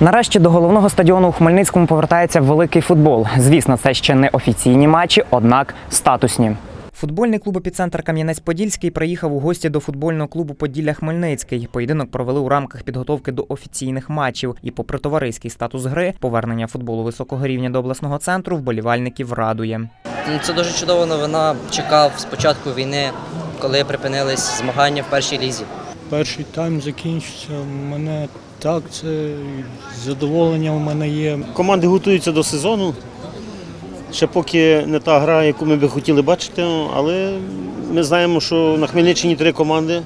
Нарешті до головного стадіону у Хмельницькому повертається великий футбол. Звісно, це ще не офіційні матчі, однак статусні. Футбольний клуб «Епіцентр Кам'янець-Подільський приїхав у гості до футбольного клубу Поділля Хмельницький. Поєдинок провели у рамках підготовки до офіційних матчів. І, попри товариський статус гри, повернення футболу високого рівня до обласного центру вболівальників радує. Ну, Це дуже чудова новина. Чекав з початку війни, коли припинились змагання в першій лізі. Перший тайм закінчиться. Мене так, це задоволення в мене є. Команди готуються до сезону. Ще поки не та гра, яку ми би хотіли бачити, але ми знаємо, що на Хмельниччині три команди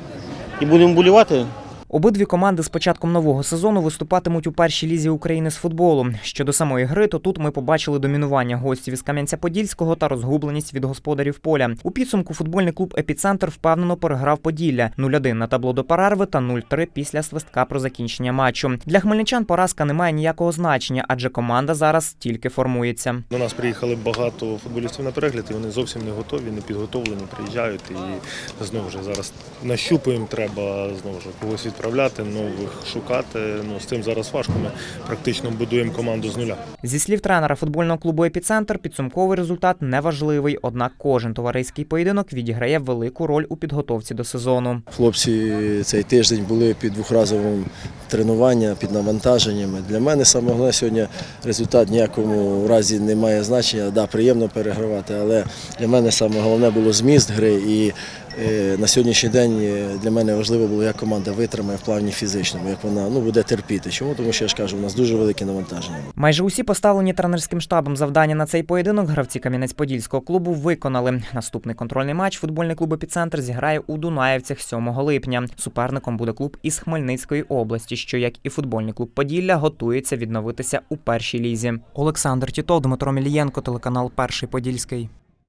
і будемо болівати. Обидві команди з початком нового сезону виступатимуть у першій лізі України з футболу. Щодо самої гри, то тут ми побачили домінування гостів із Кам'янця-Подільського та розгубленість від господарів поля. У підсумку футбольний клуб Епіцентр впевнено переграв Поділля 0-1 на табло до перерви та 0-3 після свистка про закінчення матчу. Для хмельничан поразка не має ніякого значення, адже команда зараз тільки формується. До нас приїхали багато футболістів на перегляд, і вони зовсім не готові, не підготовлені, приїжджають і знову ж зараз нащупуємо, треба знову ж когось відправляти, нових шукати. Ну з цим зараз важко. Ми практично будуємо команду з нуля. Зі слів тренера футбольного клубу Епіцентр, підсумковий результат неважливий, однак кожен товариський поєдинок відіграє велику роль у підготовці до сезону. Хлопці цей тиждень були під двохразовим тренуванням, під навантаженнями. Для мене саме головне сьогодні результат ніякому разі не має значення. Да, приємно перегравати, але для мене саме головне було зміст гри. І е, на сьогоднішній день е, для мене важливо було, як команда витримає в плані фізичному, як вона ну, буде терпіти. Чому? Тому що я ж кажу, у нас дуже велике навантаження. Майже усі поставлені тренерським штабом завдання на цей поєдинок гравці Кам'янець-Подільського клубу виконали. Наступний контрольний матч футбольний клуб «Епіцентр» зіграє у Дунаєвцях 7 липня. Суперником буде клуб із Хмельницької області, що, як і футбольний клуб Поділля, готується відновитися у першій лізі. Олександр Тітов, Дмитро Мілієнко, телеканал Перший Подільський.